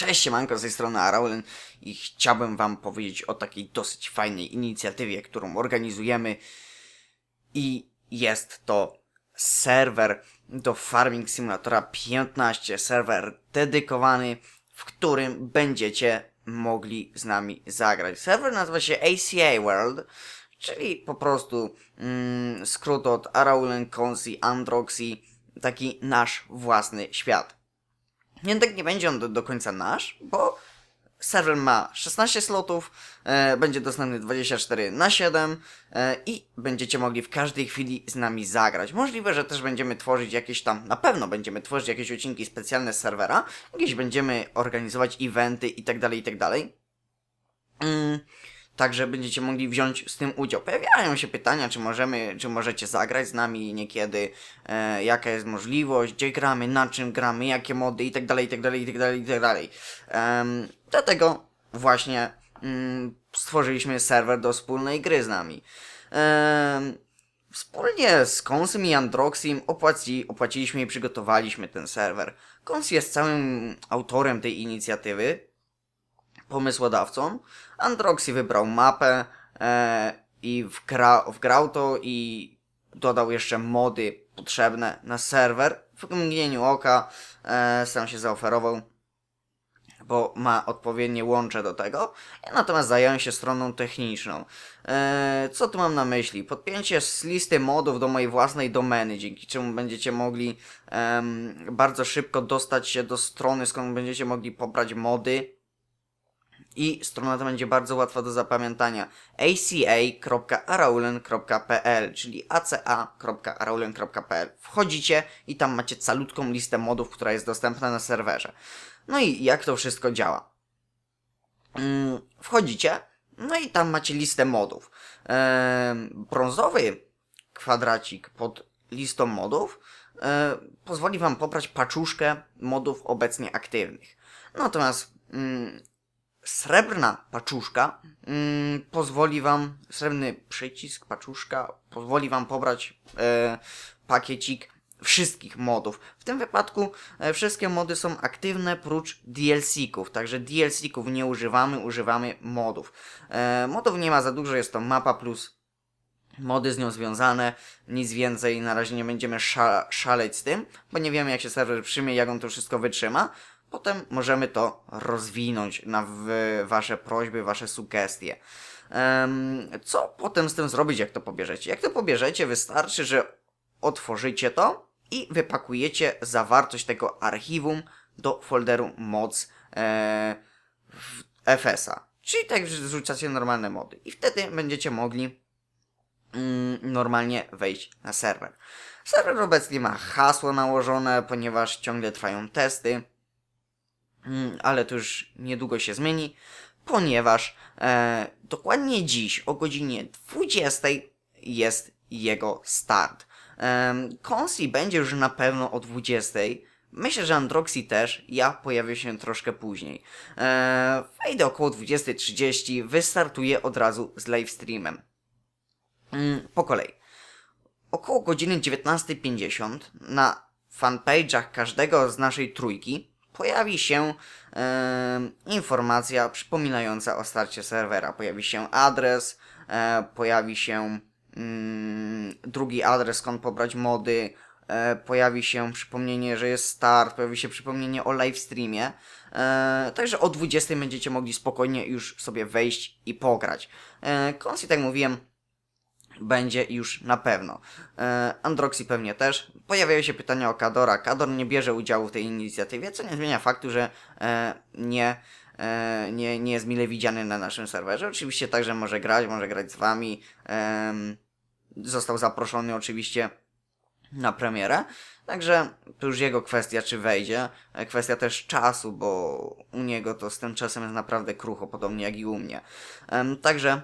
Cześć, siemanko, z tej strony Araulen i chciałbym wam powiedzieć o takiej dosyć fajnej inicjatywie, którą organizujemy i jest to serwer do Farming Simulatora 15, serwer dedykowany, w którym będziecie mogli z nami zagrać. Serwer nazywa się ACA World, czyli po prostu mm, skrót od Araulen, Consi, Androxy, taki nasz własny świat. Jednak nie będzie on do, do końca nasz, bo serwer ma 16 slotów, e, będzie dostępny 24 na 7 e, i będziecie mogli w każdej chwili z nami zagrać. Możliwe, że też będziemy tworzyć jakieś tam, na pewno będziemy tworzyć jakieś odcinki specjalne z serwera, jakieś będziemy organizować eventy i tak dalej, i tak. Mm, Także będziecie mogli wziąć z tym udział. Pojawiają się pytania, czy możemy, czy możecie zagrać z nami niekiedy, e, jaka jest możliwość, gdzie gramy, na czym gramy, jakie mody i tak dalej, i tak dalej, i tak dalej, i tak dalej. Dlatego właśnie mm, stworzyliśmy serwer do wspólnej gry z nami. Em, Wspólnie z Konsym i Androxim opłaci, opłaciliśmy i przygotowaliśmy ten serwer. Kons jest całym autorem tej inicjatywy, pomysłodawcą. Androxy wybrał mapę e, i wgra, wgrał to i dodał jeszcze mody potrzebne na serwer. W mgnieniu oka e, sam się zaoferował, bo ma odpowiednie łącze do tego. Natomiast zająłem się stroną techniczną. E, co tu mam na myśli? Podpięcie z listy modów do mojej własnej domeny, dzięki czemu będziecie mogli em, bardzo szybko dostać się do strony, skąd będziecie mogli pobrać mody i strona ta będzie bardzo łatwa do zapamiętania. aca.araulen.pl czyli aca.araulen.pl Wchodzicie i tam macie calutką listę modów, która jest dostępna na serwerze. No i jak to wszystko działa? Mm, Wchodzicie, no i tam macie listę modów. Brązowy kwadracik pod listą modów pozwoli Wam pobrać paczuszkę modów obecnie aktywnych. Natomiast mm, srebrna paczuszka mm, pozwoli wam, srebrny przycisk, paczuszka, pozwoli wam pobrać e, pakiecik wszystkich modów. W tym wypadku e, wszystkie mody są aktywne prócz DLC-ków, także DLC-ków nie używamy, używamy modów. E, modów nie ma za dużo, jest to mapa plus mody z nią związane, nic więcej, na razie nie będziemy sza szaleć z tym, bo nie wiemy jak się serwer przyjmie, jak on to wszystko wytrzyma. Potem możemy to rozwinąć na wasze prośby, wasze sugestie. Co potem z tym zrobić, jak to pobierzecie? Jak to pobierzecie, wystarczy, że otworzycie to i wypakujecie zawartość tego archiwum do folderu moc e, FS-a. Czyli tak że zrzucacie normalne mody. I wtedy będziecie mogli mm, normalnie wejść na serwer. Serwer obecnie ma hasło nałożone, ponieważ ciągle trwają testy. Mm, ale to już niedługo się zmieni, ponieważ e, dokładnie dziś o godzinie 20 jest jego start. E, Consi będzie już na pewno o 20. Myślę, że Androxy też, ja pojawię się troszkę później. E, wejdę około 20.30, wystartuję od razu z livestreamem. Mm, po kolei. Około godziny 19.50 na fanpage'ach każdego z naszej trójki pojawi się e, informacja przypominająca o starcie serwera. Pojawi się adres, e, pojawi się mm, drugi adres, skąd pobrać mody, e, pojawi się przypomnienie, że jest start, pojawi się przypomnienie o live streamie. E, także o 20 będziecie mogli spokojnie już sobie wejść i pograć. E, Konsi, tak mówiłem, będzie już na pewno. E, Androxy pewnie też. Pojawiają się pytania o Kadora. Kador nie bierze udziału w tej inicjatywie, co nie zmienia faktu, że e, nie, e, nie, nie jest mile widziany na naszym serwerze. Oczywiście także może grać, może grać z wami. Em, został zaproszony oczywiście na premierę. Także to już jego kwestia, czy wejdzie. E, Kwestia też czasu, bo u niego to z tym czasem jest naprawdę krucho, podobnie jak i u mnie. Także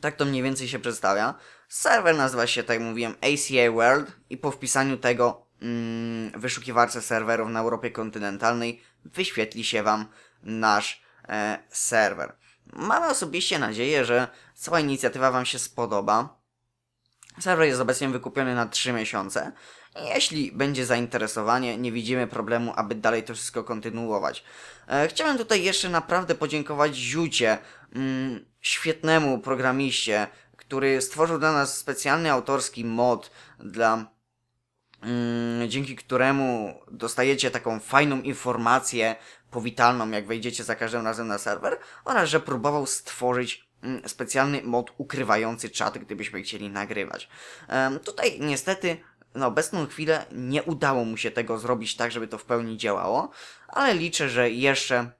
tak to mniej więcej się przedstawia. Serwer nazywa się, tak jak mówiłem, ACA World i po wpisaniu tego mm, wyszukiwarce serwerów na Europie kontynentalnej wyświetli się Wam nasz e, serwer. Mamy osobiście nadzieję, że cała inicjatywa Wam się spodoba. Serwer jest obecnie wykupiony na 3 miesiące Jeśli będzie zainteresowanie, nie widzimy problemu, aby dalej to wszystko kontynuować. E, chciałem tutaj jeszcze naprawdę podziękować Ziucie, mm, świetnemu programiście, który stworzył dla nas specjalny autorski mod dla mm, dzięki któremu dostajecie taką fajną informację powitalną, jak wejdziecie za każdym razem na serwer, oraz że próbował stworzyć mm, specjalny mod ukrywający czat, gdybyśmy chcieli nagrywać. Em, tutaj niestety na obecną chwilę nie udało mu się tego zrobić tak, żeby to w pełni działało, ale liczę, że jeszcze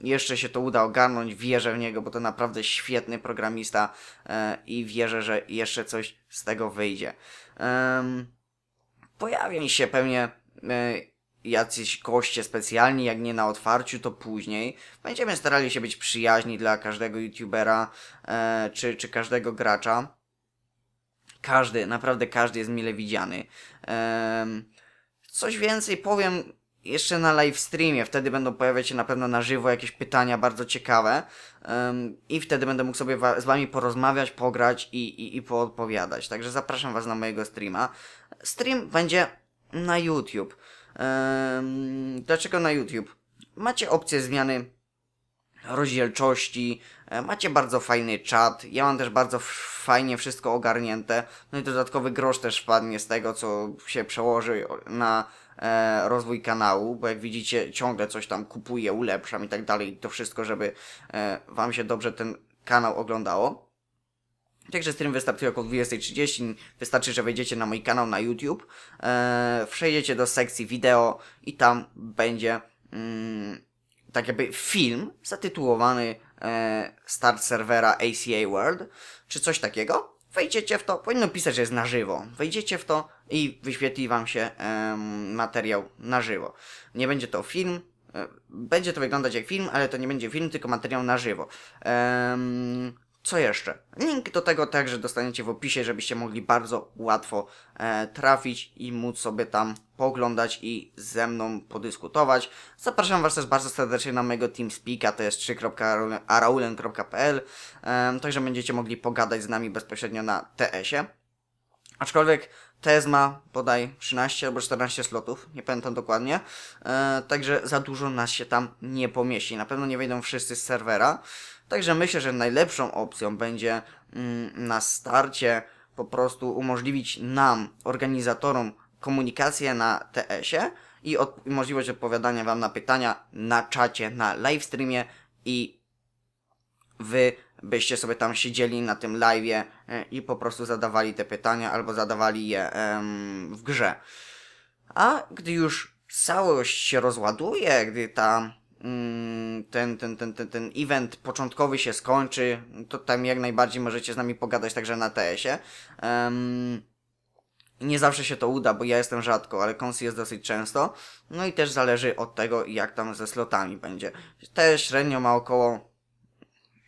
jeszcze się to uda ogarnąć, wierzę w niego, bo to naprawdę świetny programista e, i wierzę, że jeszcze coś z tego wyjdzie. Em, pojawią się pewnie e, jacyś goście specjalni, jak nie na otwarciu, to później. Będziemy starali się być przyjaźni dla każdego youtubera e, czy, czy każdego gracza. Każdy, naprawdę każdy jest mile widziany. Coś więcej powiem jeszcze na live streamie. Wtedy będą pojawiać się na pewno na żywo jakieś pytania bardzo ciekawe. em, I wtedy będę mógł sobie wa- z wami porozmawiać, pograć i, i, i poodpowiadać. Także zapraszam was na mojego streama. Stream będzie na YouTube. Em, dlaczego na YouTube? Macie opcję zmiany rozdzielczości, e, macie bardzo fajny czat, ja mam też bardzo fajnie wszystko ogarnięte, no i dodatkowy grosz też wpadnie z tego, co się przełoży na e, rozwój kanału, bo jak widzicie ciągle coś tam kupuję, ulepszam i tak dalej, to wszystko, żeby e, wam się dobrze ten kanał oglądało. Także stream wystartuje około 20.30. Wystarczy, że wejdziecie na mój kanał na YouTube, e, przejdziecie do sekcji wideo i tam będzie mm, tak jakby film zatytułowany e, Start serwera ACA World, czy coś takiego. Wejdziecie w to, powinno pisać, że jest na żywo. Wejdziecie w to i wyświetli wam się em, materiał na żywo. Nie będzie to film, e, będzie to wyglądać jak film, ale to nie będzie film, tylko materiał na żywo. Em, co jeszcze? Link do tego także dostaniecie w opisie, żebyście mogli bardzo łatwo e, trafić i móc sobie tam pooglądać i ze mną podyskutować. Zapraszam Was też bardzo serdecznie na mojego TeamSpeaka, to jest 3.araulen.pl, e, także będziecie mogli pogadać z nami bezpośrednio na TS-ie. Aczkolwiek TS ma bodaj 13 albo 14 slotów, nie pamiętam dokładnie, e, także za dużo nas się tam nie pomieści. Na pewno nie wejdą wszyscy z serwera, także myślę, że najlepszą opcją będzie mm, na starcie po prostu umożliwić nam, organizatorom, komunikację na TS-ie i od, możliwość odpowiadania Wam na pytania na czacie, na livestreamie i wy byście sobie tam siedzieli na tym live'ie e, i po prostu zadawali te pytania albo zadawali je em, w grze. A gdy już całość się rozładuje, gdy ta mm, ten, ten, ten, ten, ten event początkowy się skończy, to tam jak najbardziej możecie z nami pogadać także na TS-ie. Em, nie zawsze się to uda, bo ja jestem rzadko, ale konsy jest dosyć często. No i też zależy od tego, jak tam ze slotami będzie. Też średnio ma około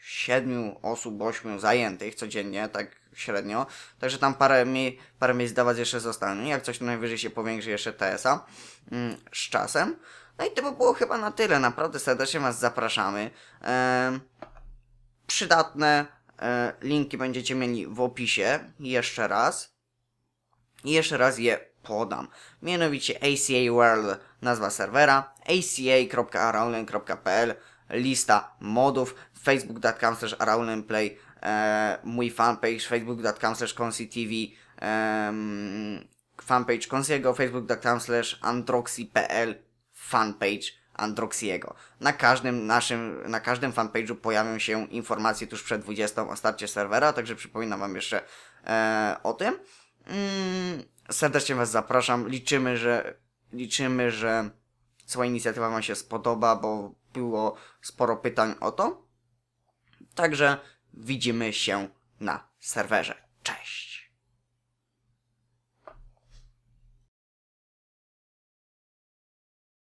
siedmiu osób, ośmiu zajętych codziennie, tak średnio. Także tam parę, mie- parę miejsc dawać jeszcze zostanie. Jak coś to najwyżej się powiększy jeszcze TS-a mm, z czasem. No i to by było chyba na tyle. Naprawdę serdecznie Was zapraszamy. Em, przydatne e, linki będziecie mieli w opisie. Jeszcze raz. I jeszcze raz je podam. Mianowicie ACA World, nazwa serwera, aca.araulen.pl, lista modów, facebook.com slash araulenplay, e, mój fanpage, facebook.com slash concitv, em, fanpage Consiego, facebook.com slash androxy.pl, fanpage Androxiego. Na każdym naszym, na każdym fanpage'u pojawią się informacje tuż przed 20 o starcie serwera, także przypominam Wam jeszcze e, o tym. Mm, serdecznie Was zapraszam. Liczymy, że liczymy, że cała inicjatywa Wam się spodoba, bo było sporo pytań o to. Także widzimy się na serwerze. Cześć!